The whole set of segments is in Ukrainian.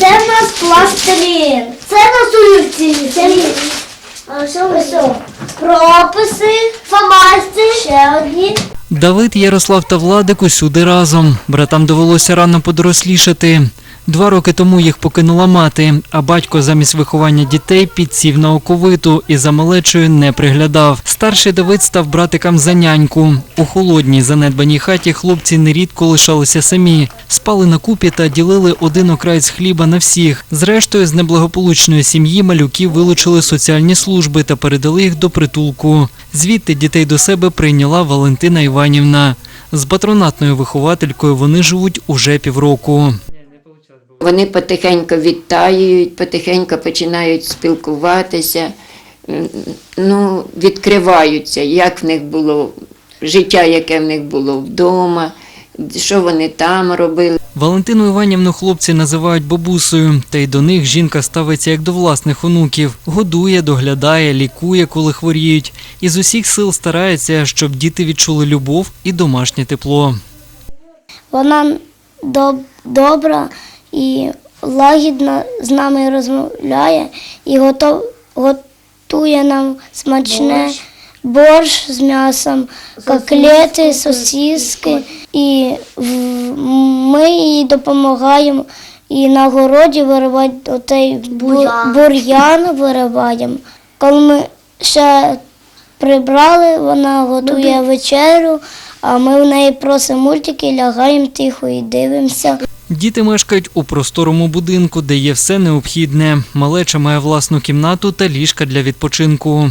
Це в нас пластилін. Це нас сурівці. Це а що ви що? Прописи, фамасти, ще одні. Давид, Ярослав та Владик усюди разом. Братам довелося рано подорослішати. Два роки тому їх покинула мати, а батько замість виховання дітей підсів на оковиту і за малечою не приглядав. Старший Давид став братикам за няньку. У холодній занедбаній хаті хлопці нерідко лишалися самі, спали на купі та ділили один окраєць хліба на всіх. Зрештою, з неблагополучної сім'ї малюків вилучили соціальні служби та передали їх до притулку. Звідти дітей до себе прийняла Валентина Іванівна. З патронатною вихователькою вони живуть уже півроку. Вони потихеньку відтаюють, потихеньку починають спілкуватися, ну, відкриваються, як в них було життя, яке в них було вдома, що вони там робили. Валентину Іванівну хлопці називають бабусею, та й до них жінка ставиться як до власних онуків. Годує, доглядає, лікує, коли хворіють. І з усіх сил старається, щоб діти відчули любов і домашнє тепло. Вона доб- добра і лагідно з нами розмовляє і готов, готує нам смачне борщ з м'ясом, котлети, сосиски. І в- ми їй допомагаємо і на городі виривати отей бур'ян вириваємо. Коли ми ще прибрали, вона готує вечерю, а ми в неї просимо мультики, лягаємо тихо і дивимося. Діти мешкають у просторому будинку, де є все необхідне. Малеча має власну кімнату та ліжка для відпочинку.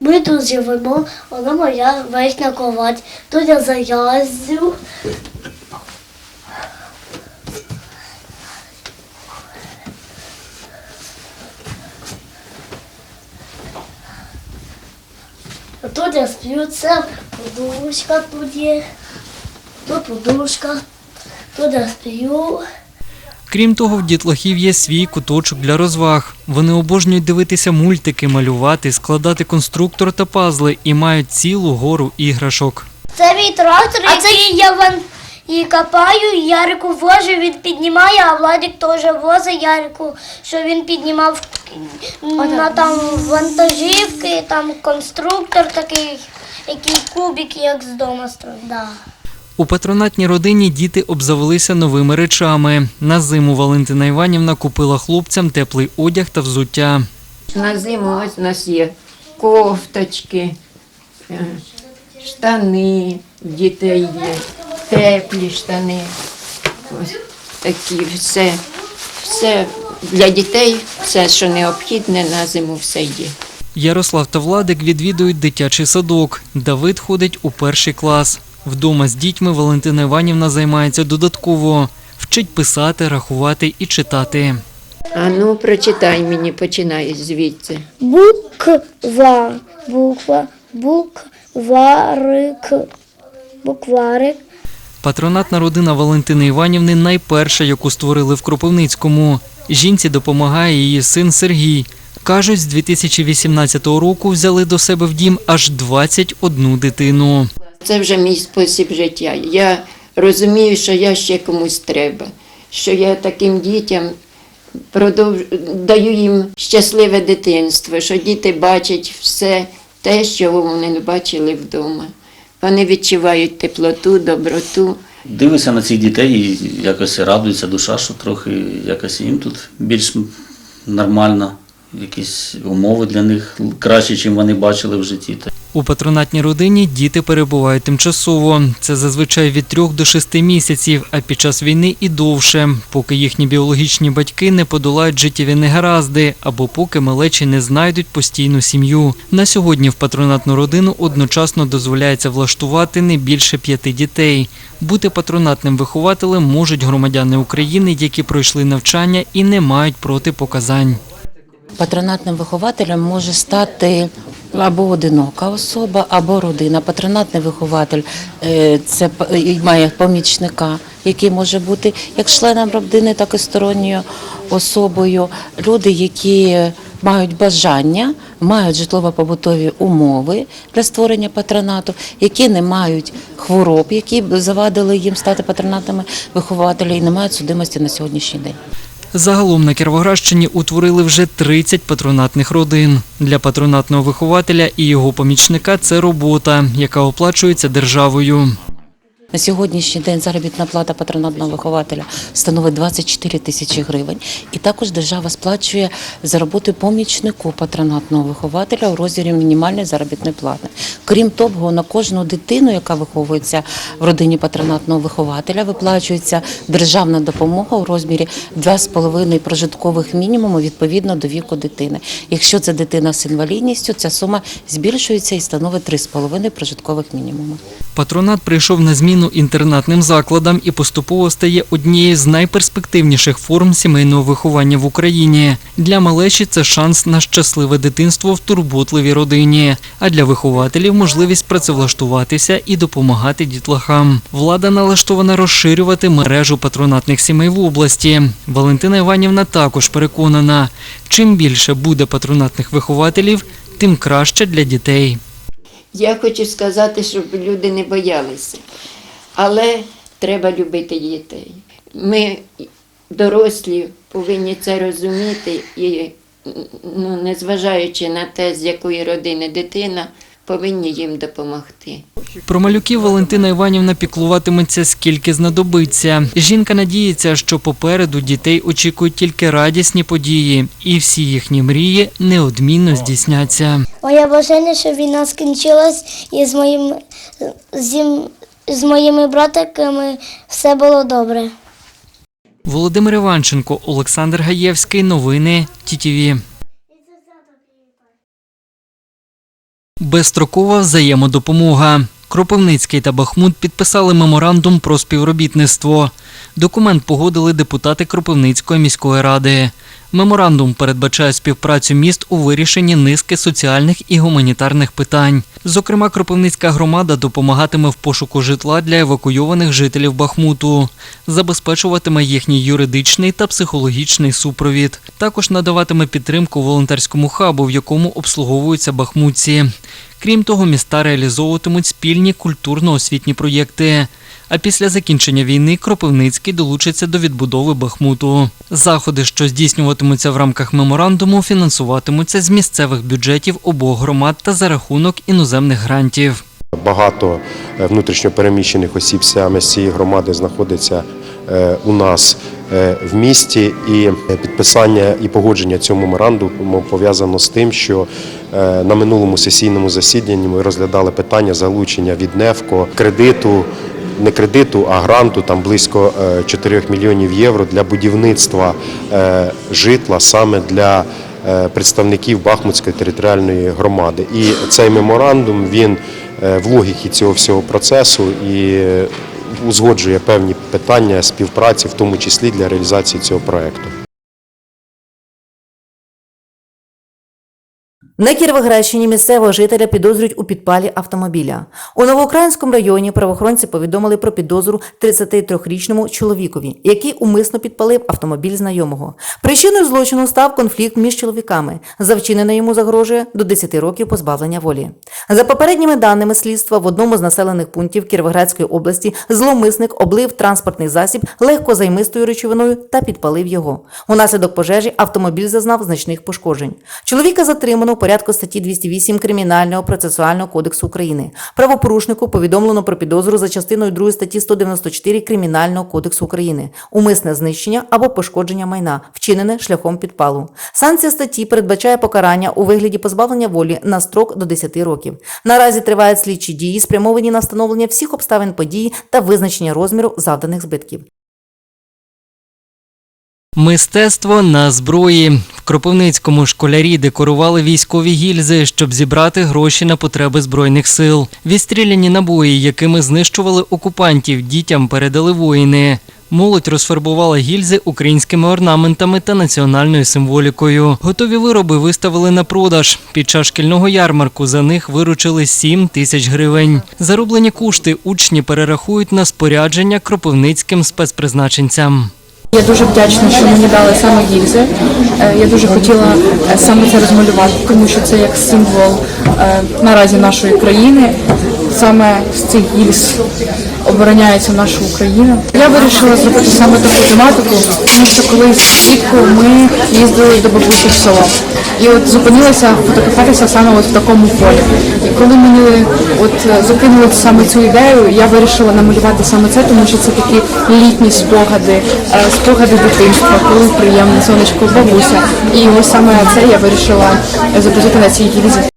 Ми тут живемо, вона моя вечна кровать. Тут я заязю. Тут я сплю, це подушка тут є. Тут подушка. Тут я сплю. Крім того, в дітлахів є свій куточок для розваг. Вони обожнюють дивитися мультики, малювати, складати конструктор та пазли і мають цілу гору іграшок. Це мій трактор, який я ван... і копаю, і Ярику вожу, він піднімає, а Владик теж возить Ярику, що він піднімав на там вантажівки, там конструктор такий, який кубик, як з дому строїть. Да. У патронатній родині діти обзавелися новими речами. На зиму Валентина Іванівна купила хлопцям теплий одяг та взуття. На зиму ось у нас є кофточки, е, штани, дітей є, теплі штани. Ось такі все, все для дітей, все, що необхідне на зиму, все є. Ярослав та Владик відвідують дитячий садок. Давид ходить у перший клас. Вдома з дітьми Валентина Іванівна займається додатково, вчить писати, рахувати і читати. А ну, прочитай мені, починай звідси. Буква, буква, букварик, букварик. Патронатна родина Валентини Іванівни найперша, яку створили в Кропивницькому. Жінці допомагає її син Сергій. Кажуть, з 2018 року взяли до себе в дім аж 21 дитину. Це вже мій спосіб життя. Я розумію, що я ще комусь треба, що я таким дітям продовж... даю їм щасливе дитинство, що діти бачать все те, що вони не бачили вдома. Вони відчувають теплоту, доброту. Дивишся на цих дітей і якось радується душа, що трохи якось їм тут більш нормально, якісь умови для них краще, ніж вони бачили в житті. У патронатній родині діти перебувають тимчасово. Це зазвичай від 3 до 6 місяців, а під час війни і довше, поки їхні біологічні батьки не подолають життєві негаразди або поки малечі не знайдуть постійну сім'ю. На сьогодні в патронатну родину одночасно дозволяється влаштувати не більше п'яти дітей. Бути патронатним вихователем можуть громадяни України, які пройшли навчання і не мають протипоказань. Патронатним вихователем може стати або одинока особа, або родина. Патронатний вихователь е, це має помічника, який може бути як членом родини, так і сторонньою особою. Люди, які мають бажання, мають житлово-побутові умови для створення патронату, які не мають хвороб, які завадили їм стати патронатами вихователів і не мають судимості на сьогоднішній день. Загалом на Кіровоградщині утворили вже 30 патронатних родин. Для патронатного вихователя і його помічника це робота, яка оплачується державою. На сьогоднішній день заробітна плата патронатного вихователя становить 24 тисячі гривень. І також держава сплачує за роботу помічнику патронатного вихователя у розмірі мінімальної заробітної плати. Крім того, на кожну дитину, яка виховується в родині патронатного вихователя, виплачується державна допомога у розмірі 2,5 прожиткових мінімуму відповідно до віку дитини. Якщо це дитина з інвалідністю, ця сума збільшується і становить 3,5 прожиткових мінімуму. Патронат прийшов на зміну інтернатним закладам і поступово стає однією з найперспективніших форм сімейного виховання в Україні. Для малечі це шанс на щасливе дитинство в турботливій родині, а для вихователів можливість працевлаштуватися і допомагати дітлахам. Влада налаштована розширювати мережу патронатних сімей в області. Валентина Іванівна також переконана, чим більше буде патронатних вихователів, тим краще для дітей. Я хочу сказати, щоб люди не боялися. Але треба любити дітей. Ми, дорослі, повинні це розуміти і, ну, незважаючи на те, з якої родини дитина, повинні їм допомогти. Про малюків Валентина Іванівна піклуватиметься скільки знадобиться. Жінка надіється, що попереду дітей очікують тільки радісні події, і всі їхні мрії неодмінно здійсняться. Моє бажання, щоб війна скінчилась і з моїм зі, з моїми братиками все було добре. Володимир Іванченко, Олександр Гаєвський. Новини ТІТІВІ. Безстрокова взаємодопомога. Кропивницький та Бахмут підписали меморандум про співробітництво. Документ погодили депутати Кропивницької міської ради. Меморандум передбачає співпрацю міст у вирішенні низки соціальних і гуманітарних питань. Зокрема, Кропивницька громада допомагатиме в пошуку житла для евакуйованих жителів Бахмуту, забезпечуватиме їхній юридичний та психологічний супровід. Також надаватиме підтримку волонтерському хабу, в якому обслуговуються бахмутці. Крім того, міста реалізовуватимуть спільні культурно-освітні проєкти. А після закінчення війни Кропивницький долучиться до відбудови Бахмуту. Заходи, що здійснюватимуться в рамках меморандуму, фінансуватимуться з місцевих бюджетів обох громад та за рахунок іноземних грантів. Багато е, внутрішньопереміщених осіб саме з цієї громади знаходиться е, у нас е, в місті, і підписання і погодження цього меморандуму пов'язано з тим, що на минулому сесійному засіданні ми розглядали питання залучення від НЕФКО кредиту. Не кредиту, а гранту там близько е, 4 мільйонів євро для будівництва е, житла саме для е, представників Бахмутської територіальної громади. І цей меморандум він е, в логіці цього всього процесу і е, узгоджує певні питання співпраці, в тому числі для реалізації цього проекту. На Кіровоградщині місцевого жителя підозрюють у підпалі автомобіля. У Новоукраїнському районі правоохоронці повідомили про підозру 33-річному чоловікові, який умисно підпалив автомобіль знайомого. Причиною злочину став конфлікт між чоловіками. За вчинене йому загрожує до 10 років позбавлення волі. За попередніми даними слідства, в одному з населених пунктів Кіровоградської області зловмисник облив транспортний засіб легкозаймистою речовиною та підпалив його. Унаслідок пожежі автомобіль зазнав значних пошкоджень. Чоловіка затримано у порядку статті 208 Кримінального процесуального кодексу України. Правопорушнику повідомлено про підозру за частиною 2 статті 194 Кримінального кодексу України, умисне знищення або пошкодження майна, вчинене шляхом підпалу. Санкція статті передбачає покарання у вигляді позбавлення волі на строк до 10 років. Наразі тривають слідчі дії, спрямовані на встановлення всіх обставин події та визначення розміру завданих збитків. Мистецтво на зброї. В Кропивницькому школярі декорували військові гільзи, щоб зібрати гроші на потреби збройних сил. Відстріляні набої, якими знищували окупантів, дітям передали воїни. Молодь розфарбувала гільзи українськими орнаментами та національною символікою. Готові вироби виставили на продаж. Під час шкільного ярмарку за них виручили 7 тисяч гривень. Зароблені кошти учні перерахують на спорядження кропивницьким спецпризначенцям. Я дуже вдячна, що мені дали саме гільзи. Е, Я дуже хотіла е, саме це розмалювати, тому що це як символ е, наразі нашої країни. Саме з цих гільз обороняється наша Україна. Я вирішила зробити саме таку тематику, тому що колись влітку ми їздили до бабусі в село. І от зупинилася фотографуватися саме от в такому полі. І коли мені от е, закинули саме цю ідею, я вирішила намалювати саме це, тому що це такі літні спогади, е, спогади дитинства, коли приємне сонечко бабуся. І ось саме це я вирішила зобразити на цій гільзі.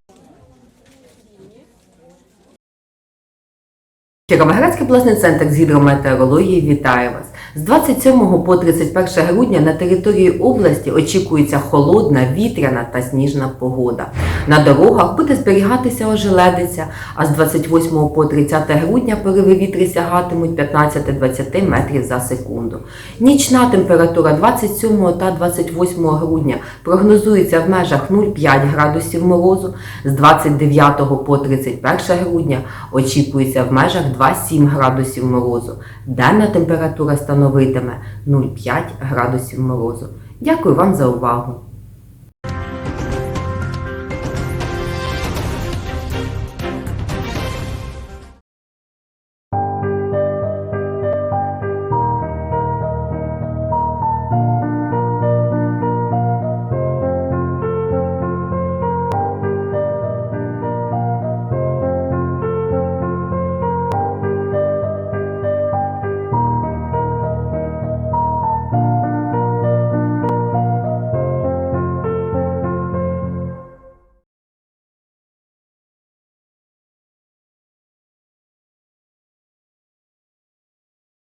Кіровоградський обласний центр з гідрометеорології вітає вас. З 27 по 31 грудня на території області очікується холодна, вітряна та сніжна погода. На дорогах буде зберігатися ожеледиця, а з 28 по 30 грудня пориви вітри сягатимуть 15-20 метрів за секунду. Нічна температура 27 та 28 грудня прогнозується в межах 0,5 градусів морозу, з 29 по 31 грудня очікується в межах 2,7 градусів морозу. Денна температура становитиме 0,5 градусів морозу. Дякую вам за увагу!